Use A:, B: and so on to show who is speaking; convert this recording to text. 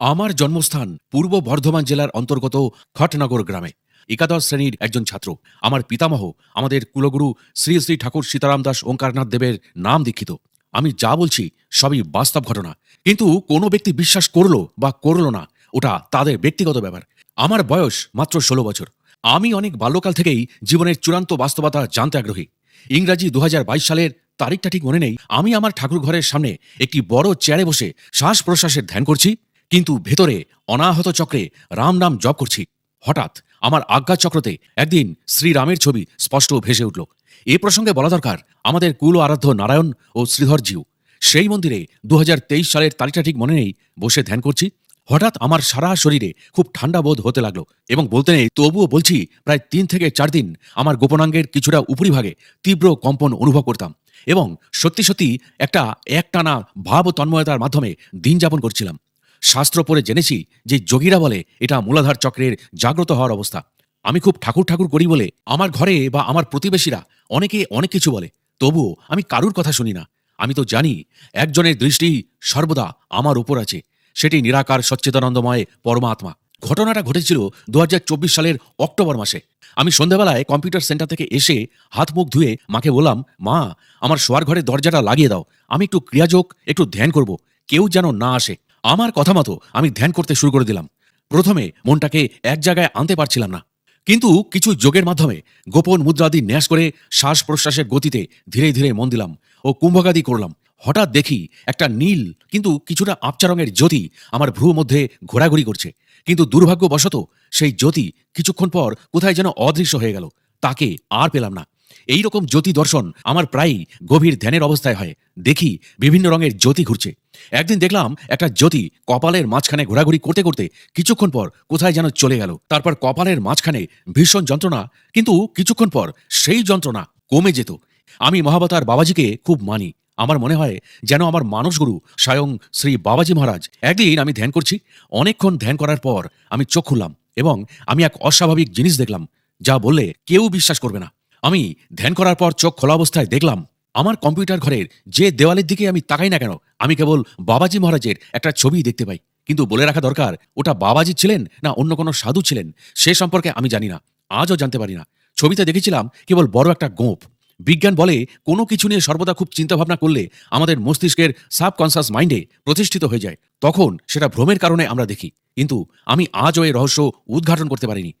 A: আমার জন্মস্থান পূর্ব বর্ধমান জেলার অন্তর্গত খটনগর গ্রামে। একাদশ শ্রেণির একজন ছাত্র। আমার পিতামহ আমাদের কুলগুরু শ্রী শ্রী ঠাকুর সীতারাম দাস ওঙ্কারনাথ দেবের নাম দীক্ষিত। আমি যা বলছি সবই বাস্তব ঘটনা। কিন্তু কোনো ব্যক্তি বিশ্বাস করল বা করল না, ওটা তাদের ব্যক্তিগত ব্যাপার। আমার বয়স মাত্র ষোলো বছর। আমি অনেক বাল্যকাল থেকেই জীবনের চূড়ান্ত বাস্তবতা জানতে আগ্রহী। ইংরাজি দু হাজার বাইশ সালের তারিখটা ঠিক মনে নেই। আমি আমার ঠাকুর ঘরের সামনে একটি বড় চেয়ারে বসে শ্বাস প্রশ্বাসের ধ্যান করছি। কিন্তু ভেতরে অনাহত চক্রে রাম নাম জপ করছি। হঠাৎ আমার আজ্ঞা চক্রতে একদিন শ্রীরামের ছবি স্পষ্ট ভেসে উঠল। এ প্রসঙ্গে বলা দরকার, আমাদের কুল আরাধ্য নারায়ণ ও শ্রীধর জিউ সেই মন্দিরে দু হাজার তেইশ সালের তারিখটা ঠিক মনে নেই, বসে ধ্যান করছি। হঠাৎ আমার সারা শরীরে খুব ঠান্ডা বোধ হতে লাগল এবং বলতে নেই, তবুও বলছি, প্রায় তিন থেকে চার দিন আমার গোপনাঙ্গের কিছুটা উপরিভাগে তীব্র কম্পন অনুভব করতাম এবং সত্যি সত্যি একটা একটানা ভাব তন্ময়তার মাধ্যমে দিন যাপন করছিলাম। শাস্ত্র পড়ে জেনেছি যে যোগীরা বলে, এটা মূলাধার চক্রের জাগ্রত হওয়ার অবস্থা। আমি খুব ঠাকুর ঠাকুর করি বলে আমার ঘরে বা আমার প্রতিবেশীরা অনেকে অনেক কিছু বলে। তবুও আমি কারুর কথা শুনি না। আমি তো জানি একজনের দৃষ্টি সর্বদা আমার উপর আছে। সেটি নিরাকার, সচ্চিদানন্দময় পরমাত্মা। ঘটনাটা ঘটেছিল দু হাজার চব্বিশ সালের অক্টোবর মাসে। আমি সন্ধ্যাবেলায় কম্পিউটার সেন্টার থেকে এসে হাত মুখ ধুয়ে মাকে বললাম, মা, আমার শোয়ার ঘরের দরজাটা লাগিয়ে দাও। আমি একটু ক্রিয়াযোগ, একটু ধ্যান করব। কেউ যেন না আসে। আমার কথা মতো আমি ধ্যান করতে শুরু করে দিলাম। প্রথমে মনটাকে এক জায়গায় আনতে পারছিলাম না। কিন্তু কিছু যোগের মাধ্যমে গোপন মুদ্রাদি ন্যাস করে শ্বাস প্রশ্বাসের গতিতে ধীরে ধীরে মন দিলাম ও কুম্ভকাদি করলাম। হঠাৎ দেখি একটা নীল, কিন্তু কিছুটা আপচা রঙের জ্যোতি আমার ভ্রু মধ্যে ঘোরাঘুরি করছে। কিন্তু দুর্ভাগ্যবশত সেই জ্যোতি কিছুক্ষণ পর কোথায় যেন অদৃশ্য হয়ে গেল। তাকে আর পেলাম না। এই রকম জ্যোতি দর্শন আমার প্রায়ই গভীর ধ্যানের অবস্থায় হয়। দেখি বিভিন্ন রঙের জ্যোতি ঘুরছে। একদিন দেখলাম একটা জ্যোতি কপালের মাঝখানে ঘোরাঘুরি করতে করতে কিছুক্ষণ পর কোথায় যেন চলে গেল। তারপর কপালের মাঝখানে ভীষণ যন্ত্রণা, কিন্তু কিছুক্ষণ পর সেই যন্ত্রণা কমে যেত। আমি মহাবতার বাবাজিকে খুব মানি। আমার মনে হয় যেন আমার মানসগুরু স্বয়ং শ্রী বাবাজি মহারাজ। একদিন আমি ধ্যান করছি, অনেকক্ষণ ধ্যান করার পর আমি চোখ খুললাম এবং আমি এক অস্বাভাবিক জিনিস দেখলাম, যা বললে কেউ বিশ্বাস করবে না। আমি ধ্যান করার পর চোখ খোলা অবস্থায় দেখলাম, আমার কম্পিউটার ঘরের যে দেওয়ালের দিকে আমি তাকাই না কেন, আমি কেবল বাবাজি মহারাজের একটা ছবি দেখতে পাই। কিন্তু বলে রাখা দরকার, ওটা বাবাজি ছিলেন না অন্য কোনো সাধু ছিলেন, সে সম্পর্কে আমি জানি না, আজও জানতে পারি না। ছবিতে দেখেছিলাম কেবল বড় একটা গোঁপ বিজ্ঞান বলে কোনো কিছু নিয়ে সর্বদা খুব চিন্তাভাবনা করলে আমাদের মস্তিষ্কের সাবকনসাস মাইন্ডে প্রতিষ্ঠিত হয়ে যায়। তখন সেটা ভ্রমের কারণে আমরা দেখি। কিন্তু আমি আজও এই রহস্য উদ্ঘাটন করতে পারিনি।